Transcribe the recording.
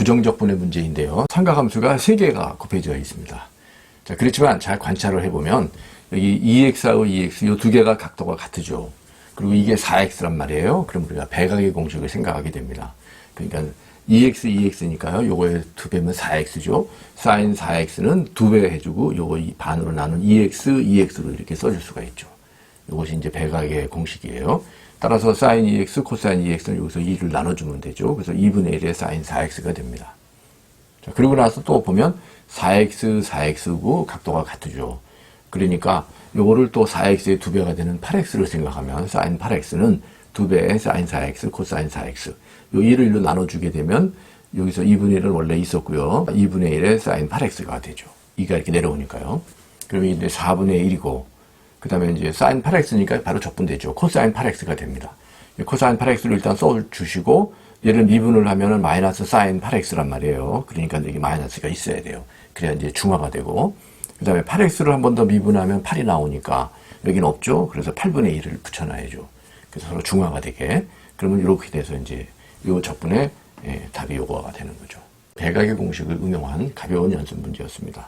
부정적 분의 문제인데요. 삼각함수가 3개가 곱해져 있습니다. 자, 그렇지만 잘 관찰을 해보면 여기 2x하고 2x 이 두 개가 각도가 같으죠. 그리고 이게 4x란 말이에요. 그럼 우리가 배각의 공식을 생각하게 됩니다. 그러니까 2x, 2x니까요. 요거의 두 배면 4x죠. sin 4x는 두 배 해주고 요거 이 반으로 나눈 2x, 2x로 이렇게 써줄 수가 있죠. 이것이 이제 배각의 공식이에요. 따라서 sin 2x, cosine 2x는 여기서 2를 나눠주면 되죠. 그래서 2분의 1의 sin 4x가 됩니다. 자, 그리고 나서 또 보면 4x, 4x고 각도가 같으죠. 그러니까 요거를 또 4x의 두 배가 되는 8x를 생각하면 sin 8x는 두 배의 sin 4x, cosine 4x. 요 1을 1로 나눠주게 되면 여기서 2분의 1은 원래 있었고요. 2분의 1의 sin 8x가 되죠. 2가 이렇게 내려오니까요. 그러면 이제 4분의 1이고 그 다음에 이제 sin 8x니까 바로 적분되죠. cosine 8x가 됩니다. cosine 8x를 일단 써주시고 얘를 미분을 하면은 마이너스 sin 8x란 말이에요. 그러니까 이게 마이너스가 있어야 돼요. 그래야 이제 중화가 되고 그 다음에 8x를 한 번 더 미분하면 8이 나오니까 여기는 없죠. 그래서 8분의 1을 붙여놔야죠. 그래서 서로 중화가 되게 그러면 이렇게 돼서 이제 요 적분의 예, 답이 요거가 되는 거죠. 배각의 공식을 응용한 가벼운 연습 문제였습니다.